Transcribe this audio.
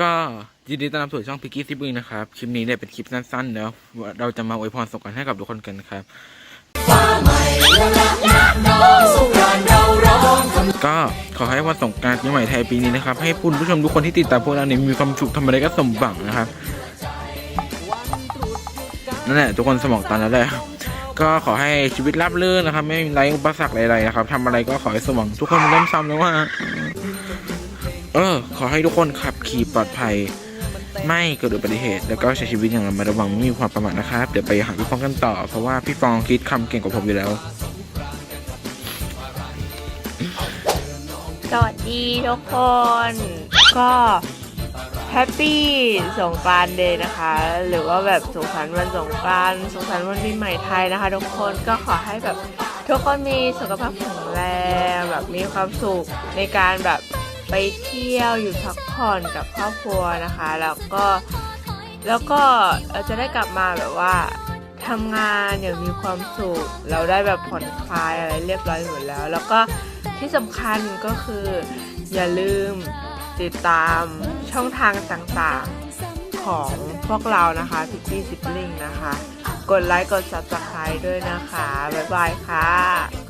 ก็ยินดีต้อนรับสู่ช่องพิกกี้ซิบึงนะครับ คลิปนี้เนี่ยเป็นคลิปสั้นๆเนาะเราจะมาอวยพรสงกรานให้กับทุกคนกันครับ ก็ขอให้วันสงกรารปีใหม่ไทยปีนี้นะครับ ให้คุณผู้ชมทุกคนที่ติดตามพวกเราเนี่ยมีความสุขทำอะไรก็สมหวังนะครับนั่นแหละทุกคนสมองตันแล้วแหละก็ขอให้ชีวิตราบรื่นนะครับ ไม่มีไรอุปสรรคอะไรๆนะครับทำอะไรก็ขอให้สมหวังทุกคนมันเริ่มซ้ำแล้วว่า เออ ขอให้ทุกคนขับขี่ปลอดภัย ไม่เกิดอุบัติเหตุ แล้วก็ใช้ชีวิตอย่างระมัดระวังไม่มีความประมาทนะครับ เดี๋ยวไปหาพี่ฟองกันต่อ เพราะว่าพี่ฟองคิดคำเก่งกว่าผมอยู่แล้ว สวัสดีทุกคน ก็แฮปปี้สงกรานต์เดย์นะคะ หรือว่าแบบสุขสันต์วันสงกรานต์สุขสันต์วันปีใหม่ไทยนะคะ ทุกคนก็ขอให้แบบทุกคนมีสุขภาพแข็งแรงแบบมีความสุขในการแบบ ไปเที่ยวอยู่พักผ่อนกับครอบครัวนะคะ แล้วก็แล้วก็เราจะได้กลับมาแบบว่าทำงานอย่างมีความสุข เราได้แบบผ่อนคลายอะไรเรียบร้อยหมดแล้ว แล้วก็ที่สำคัญก็คือ อย่าลืมติดตามช่องทางต่างๆของพวกเรานะคะพิ t ตี้ซิปลิงนะคะ กดไลค์กด subscribe ด้วยนะคะ บ๊ายบายค่ะ